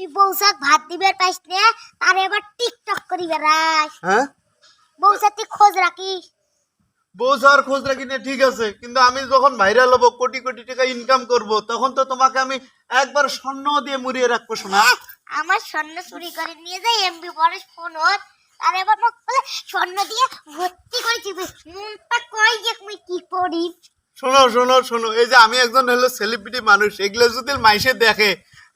তুই ভাত দিবার পাইস না তার এবার টিকটক করি বেড়াস। হ্যাঁ? বৌসা তুই খোঁজ রাখিস। বউ খোঁজ রাখি না ঠিক আছে। কিন্তু আমি যখন ভাইরাল হব কোটি কোটি টাকা ইনকাম করব তখন তো তোমাকে আমি একবার স্বর্ণ দিয়ে মুড়িয়ে রাখব শোনা আমার স্বর্ণ চুরি করে নিয়ে যাই এমবি পরেশ ফোন হত আর এবার মোক বলে স্বর্ণ দিয়ে ভর্তি করে দিবি মনটা কই যে কি করি? শোনো শোনো শোনো এই যে আমি একজন হলো সেলিব্রিটি মানুষ এগুলো যদি মাইসে দেখে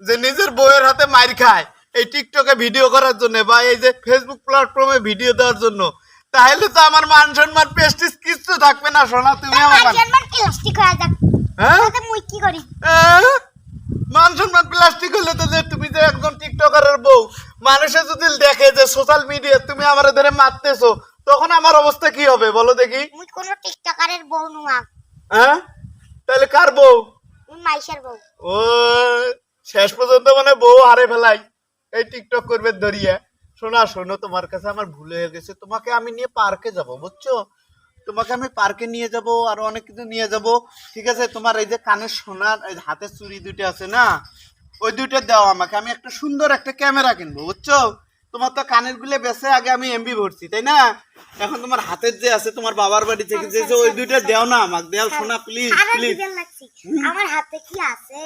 যে নিজের বউয়ের হাতে মার খায় এই টিকটকে ভিডিও করার জন্য বা এই যে ফেসবুক প্ল্যাটফর্মে ভিডিও দেওয়ার জন্য তাহলে তো আমার মান সম্মান প্রেস্টিজ কিছু থাকবে না শোনা তুমি আমার মান- প্লাস্টিক হয়ে যাক। হ্যাঁ? মুই কি করি? মান সম্মান প্লাস্টিক হলে তো যে তুমি যে একজন টিকটকারের বউ মানুষে যদি দেখে যে সোশ্যাল মিডিয়া তুমি আমার ধরে মারতেছো তখন আমার অবস্থা কি হবে বলো দেখি। মুই কোনো টিকটকারের বউ নুয়া হ্যাঁ? তাহলে কার বউ? মুই মাইশের বউ। ও শেষ পর্যন্ত মানে বউ হারে ফেলাই। এই টিকটক করবে ধরিয়া। শোনা শোনো তোমার কাছে আমার ভুল হয়ে গেছে। তোমাকে আমি নিয়ে পার্কে যাব বুঝছ? তোমাকে আমি পার্কে নিয়ে যাব আর অনেক কিছু নিয়ে যাব। ঠিক আছে? তোমার এই যে কানের সোনার এই হাতের চুড়ি দুইটা আছে না? ওই দুইটা দাও আমাকে। আমি একটা সুন্দর একটা ক্যামেরা কিনবো বুঝছ? তোমার তো কানেরগুলো বেছে আগে আমি এমবি ভরছি তাই না? এখন তোমার হাতের যে আছে তোমার বাবার বাড়ি থেকে যে যে ওই দুইটা দেও না আমাকে। দেও সোনা প্লিজ প্লিজ আমার হাতে কি আছে?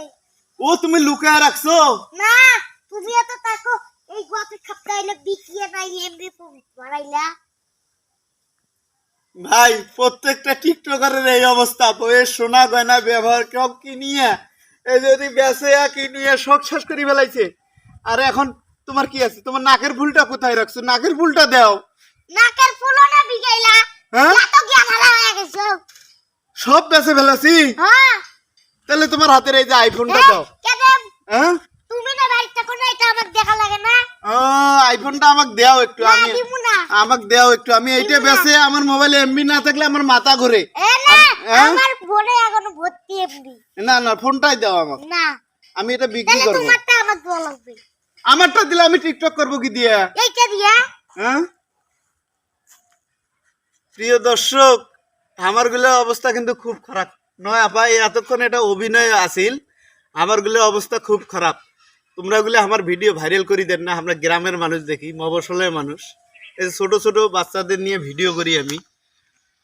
ও তুমি লুকায় রাখছো? না তুমি এত তাকো এই গত হইল বিকিয়ে নাই এমবি বাড়াইলা ভাই প্রত্যেকটা টিকটকারের এই অবস্থা বইয়ের সোনা গয়না ব্যবহার সব কিনিয়ে এই যদি বেসে কিনিয়ে শখ শেষ করে ফেলাইছে। আর এখন তোমার কি আছে? তোমার নাকের ফুলটা কোথায় রাখছো? নাকের ফুলটা দাও। নাকের ফুলও না বিগাইলা। হ্যাঁ? এত জ্ঞান হারা হয়ে গেছো। সব বেসে ফেলাছি? হ্যাঁ। তাহলে তোমার হাতের এই যে আইফোনটা দাও। হ্যাঁ? তুমি না বাড়িতে কোনো এটা আমার দেখা লাগে না? ও আইফোনটা আমাকে দাও একটু আমি আমাকে দাও একটু আমি এইটা। বেসে আমার মোবাইলে এমবি না থাকলে আমার মাথা ঘুরে। না হ্যাঁ? আমার ফোনে এখনও ভর্তি এমবি না না ফোনটাই দাও আমাকে। না। আমি এটা বিক্রি করব। তোমারটা দেওয়া লাগবে। আমারটা দিলে আমি টিকটক করব কি দিয়ে? এইটা দিয়া। হ্যাঁ? প্রিয় দর্শক আমারগুলো অবস্থা কিন্তু খুব খারাপ। নয়, আপা এতক্ষণ এটা অভিনয় আসিল আমারগুলো অবস্থা খুব খারাপ। তোমরা গুলো আমার ভিডিও ভাইরাল করি দেন না, আমরা গ্রামের মানুষ দেখি, মফসলের মানুষ। এই ছোট ছোট বাচ্চাদের নিয়ে ভিডিও করি আমি।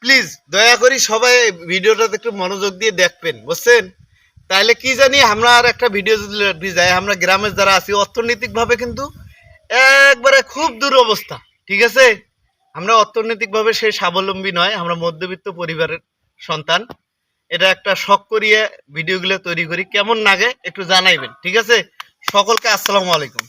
প্লিজ, দয়া করি সবাই ভিডিওটাতে একটু মনোযোগ দিয়ে দেখবেন, বুঝছেন? তাহলে কি জানি আমরা আর একটা ভিডিও যদি যাই আমরা গ্রামের যারা আছি, অর্থনৈতিকভাবে কিন্তু একবারে খুব দূর অবস্থা ঠিক আছে? আমরা অর্থনৈতিকভাবে সে স্বাবলম্বী নয়, আমরা মধ্যবিত্ত পরিবারের সন্তান। এটা একটা শখ করিয়ে ভিডিওগুলো তৈরি করি। কেমন লাগে একটু জানাইবেন, ঠিক আছে? সকলকে আসসালামু আলাইকুম।